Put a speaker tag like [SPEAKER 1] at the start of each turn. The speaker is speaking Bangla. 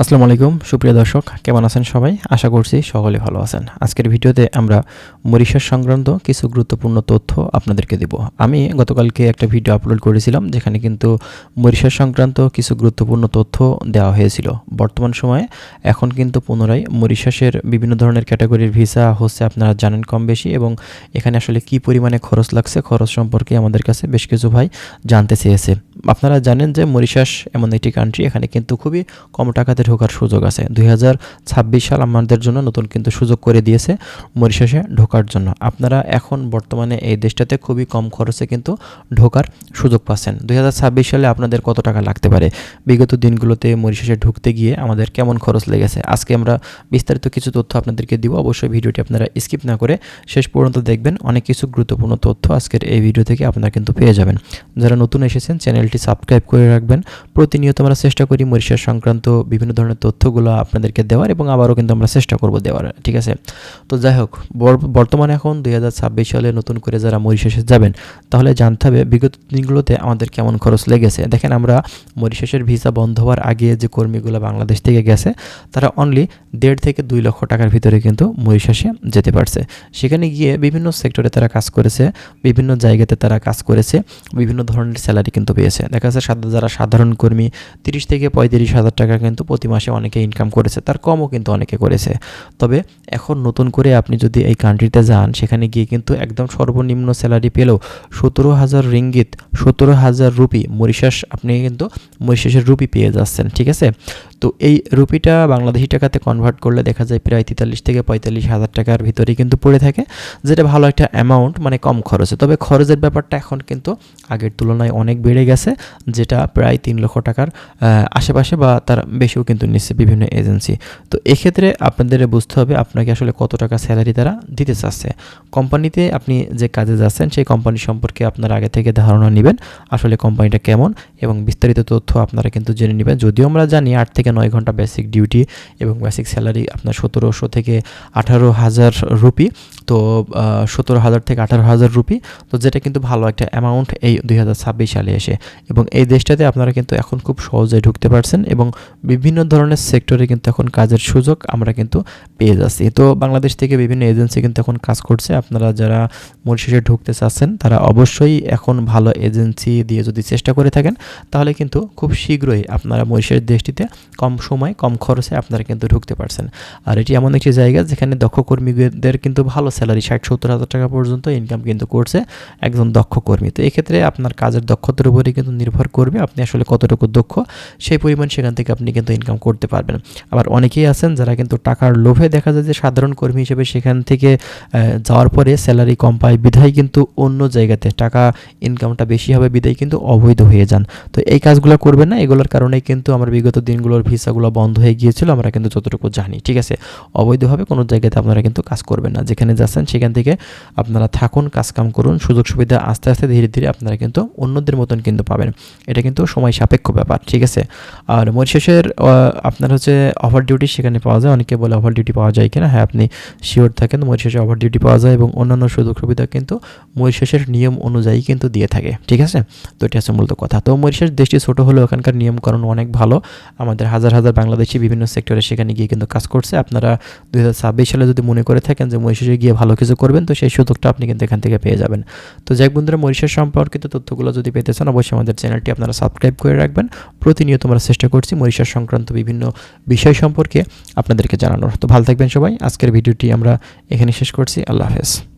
[SPEAKER 1] আসসালামু আলাইকুম, সুপ্রিয় দর্শক, কেমন আছেন সবাই? আশা করছি সকলে ভালো আছেন। আজকের ভিডিওতে আমরা মরিশাস সংক্রান্ত কিছু গুরুত্বপূর্ণ তথ্য আপনাদেরকে দেব। আমি গতকালকে একটা ভিডিও আপলোড করেছিলাম, যেখানে কিন্তু মরিশাস সংক্রান্ত কিছু গুরুত্বপূর্ণ তথ্য দেওয়া হয়েছিল। বর্তমান সময়ে এখন কিন্তু পুনরায় মরিশাসের বিভিন্ন ধরনের ক্যাটাগরির ভিসা হচ্ছে আপনারা জানেন কম বেশি এবং এখানে আসলে কি পরিমাণে খরচ লাগছে, খরচ সম্পর্কে আমাদের কাছে বেশ কিছু ভাই জানতে চেয়েছে। আপনারা জানেন যে মরিশাস এমন একটি কান্ট্রি এখানে কিন্তু খুবই কম টাকাতে ঢোকার সুযোগ আছে। দুই হাজার ছাব্বিশ সাল আমাদের জন্য নতুন কিন্তু সুযোগ করে দিয়েছে মরিশাসে ঢোকার জন্য। আপনারা এখন বর্তমানে এই দেশটাতে খুবই কম খরচে কিন্তু ঢোকার সুযোগ পাচ্ছেন। দুই হাজার ছাব্বিশ সালে আপনাদের কত টাকা লাগতে পারে? বিগত দিনগুলোতে মরিশাসে ঢুকতে গিয়ে আমাদের কেমন খরচ লেগেছে? আজকে আমরা বিস্তারিত কিছু তথ্য আপনাদেরকে দিব। অবশ্যই ভিডিওটি আপনারা স্কিপ না করে শেষ পর্যন্ত দেখবেন। অনেক কিছু গুরুত্বপূর্ণ তথ্য আজকের এই ভিডিও থেকে আপনারা কিন্তু পেয়ে যাবেন। যারা নতুন এসেছেন, চ্যানেলটি সাবস্ক্রাইব করে রাখবেন। প্রতিনিয়ত আমরা চেষ্টা করি মরিশাস সংক্রান্ত বিভিন্ন ধরনের তথ্যগুলো আপনাদেরকে দেওয়ার এবং আবারও কিন্তু আমরা চেষ্টা করব দেওয়ার, ঠিক আছে? তো যাই হোক বর্তমানে এখন দুই হাজার ছাব্বিশ সালে নতুন করে যারা মরিশাসে যাবেন, তাহলে জানতে হবে বিগত দিনগুলোতে আমাদের কেমন খরচ লেগেছে। দেখেন আমরা মরিশাসের ভিসা বন্ধ হওয়ার আগে যে কর্মীগুলো বাংলাদেশ থেকে গেছে, তারা অনলি দেড় থেকে দুই লক্ষ টাকার ভিতরে কিন্তু মরিশাসে যেতে পারছে। সেখানে গিয়ে বিভিন্ন সেক্টরে তারা কাজ করেছে, বিভিন্ন জায়গাতে তারা কাজ করেছে, বিভিন্ন ধরনের স্যালারি কিন্তু পেয়েছে। দেখা যাচ্ছে যারা সাধারণ কর্মী তিরিশ থেকে পঁয়ত্রিশ হাজার টাকা কিন্তু প্রতি মাসে অনেকে ইনকাম করেছে, তার কমও কিন্তু অনেকে করেছে। তবে এখন নতুন করে আপনি যদি এই কান্ট্রিতে যান, সেখানে গিয়ে কিন্তু একদম সর্বনিম্ন স্যালারি পেলেও সতেরো হাজার রিঙ্গিত, সতেরো হাজার রুপি মরিশাস আপনি কিন্তু মরিশাসের রুপি পেয়ে যাচ্ছেন, ঠিক আছে? তো এই রুপিটা বাংলাদেশি টাকাতে কনভার্ট করলে দেখা যায় প্রায় তেতাল্লিশ থেকে পঁয়তাল্লিশ হাজার টাকার ভিতরে কিন্তু পড়ে থাকে, যেটা ভালো একটা অ্যামাউন্ট মানে কম খরচে। তবে খরচের ব্যাপারটা এখন কিন্তু আগের তুলনায় অনেক বেড়ে গেছে। যেটা প্রায় তিন লক্ষ টাকার আশেপাশে বা তার বেশিও কিন্তু নিচ্ছে বিভিন্ন এজেন্সি। তো এক্ষেত্রে আপনাদের বুঝতে হবে আপনাকে আসলে কত টাকা স্যালারি তারা দিতে চাচ্ছে। কোম্পানিতে আপনি যে কাজে যাচ্ছেন, সেই কোম্পানি সম্পর্কে আপনার আগে থেকে ধারণা নেবেন, আসলে কোম্পানিটা কেমন এবং বিস্তারিত তথ্য আপনারা কিন্তু জেনে নেবেন। যদিও আমরা জানি আট থেকে নয় ঘণ্টা বেসিক ডিউটি এবং বেসিক স্যালারি আপনার সতেরোশো থেকে আঠারো হাজার রুপি, তো সতেরো হাজার থেকে আঠারো হাজার রুপি, তো যেটা কিন্তু ভালো একটা অ্যামাউন্ট এই দুই হাজার ছাব্বিশ সালে এসে। এবং এই দেশটাতে আপনারা কিন্তু এখন খুব সহজে ঢুকতে পারছেন এবং বিভিন্ন ধরনের সেক্টরে কিন্তু এখন কাজের সুযোগ আমরা কিন্তু পেয়ে যাচ্ছি। তো বাংলাদেশ থেকে বিভিন্ন এজেন্সি কিন্তু এখন কাজ করছে। আপনারা যারা মরিশাসে ঢুকতে চাচ্ছেন, তারা অবশ্যই এখন ভালো এজেন্সি দিয়ে যদি চেষ্টা করে থাকেন, তাহলে কিন্তু খুব শীঘ্রই আপনারা মরিশাস দেশটিতে কম সময়, কম খরচে আপনারা কিন্তু ঢুকতে পারছেন। আর এটি এমন একটি জায়গা যেখানে দক্ষ কর্মীদের কিন্তু ভালো স্যালারি ষাট সত্তর হাজার টাকা পর্যন্ত ইনকাম কিন্তু করছে একজন দক্ষ কর্মী। তো এক্ষেত্রে আপনার কাজের দক্ষতার উপরে কিন্তু নির্ভর করবে আপনি আসলে কতটুকু দক্ষ, সেই পরিমাণ সেখান থেকে আপনি কিন্তু ইনকাম করতে পারবেন। আবার অনেকেই আছেন যারা কিন্তু টাকার লোভে দেখা যায় যে সাধারণ কর্মী হিসেবে সেখান থেকে যাওয়ার পরে স্যালারি কম পায়, বিধায় কিন্তু অন্য জায়গাতে টাকা ইনকামটা বেশি হবে, বিধায় কিন্তু অবৈধ হয়ে যান। তো এই কাজগুলো করবেন না, এগুলোর কারণেই কিন্তু আমার বিগত দিনগুলোর ভিসাগুলো বন্ধ হয়ে গিয়েছিল, আমরা কিন্তু যতটুকু জানি, ঠিক আছে? অবৈধভাবে কোনো জায়গাতে আপনারা কিন্তু কাজ করবেন না, যেখানে যাচ্ছেন সেখান থেকে আপনারা থাকুন, কাজকাম করুন সুযোগ সুবিধা আস্তে আস্তে, ধীরে ধীরে আপনারা কিন্তু অন্যদের মতন কিন্তু পাবেন। এটা কিন্তু সময় সাপেক্ষ ব্যাপার, ঠিক আছে? আর মরিশাসের আপনার হচ্ছে অফার ডিউটি সেখানে পাওয়া যায়, অনেকে বলে অফার ডিউটি পাওয়া যায় কিনা হ্যাঁ আপনি শিওর থাকেন মরিশেষে অফার ডিউটি পাওয়া যায় এবং অন্যান্য সুযোগ সুবিধা কিন্তু মরিশাসের নিয়ম অনুযায়ী কিন্তু দিয়ে থাকে, ঠিক আছে? তো এটা হচ্ছে মূলত কথা। তো মরিশাস দেশটি ছোট হলেও ওখানকার নিয়মকরণ অনেক ভালো। আমাদের হাজার হাজার বাংলাদেশি বিভিন্ন সেক্টরে সেখানে গিয়ে কিন্তু কাজ করছে। আপনারা দুই হাজার ছাব্বিশ সালে যদি মনে করে থাকেন যে মরিশেষে গিয়ে ভালো কিছু করবেন, তো সেই সুযোগটা আপনি কিন্তু এখান থেকে পেয়ে যাবেন। তো যাই বন্ধুরা, মরিশাস সম্পর্কিত তথ্যগুলো যদি পেতে চান, অবশ্যই আমাদের চ্যানেলটি আপনারা সাবস্ক্রাইব করে রাখবেন। প্রতিনিয়ত আমরা চেষ্টা করছি মরিশাস সংক্রান্ত বিভিন্ন বিষয় সম্পর্কে আপনাদেরকে জানানোর। তো ভালো থাকবেন সবাই। আজকের ভিডিওটি আমরা এখানে শেষ করছি। আল্লাহ হাফেজ।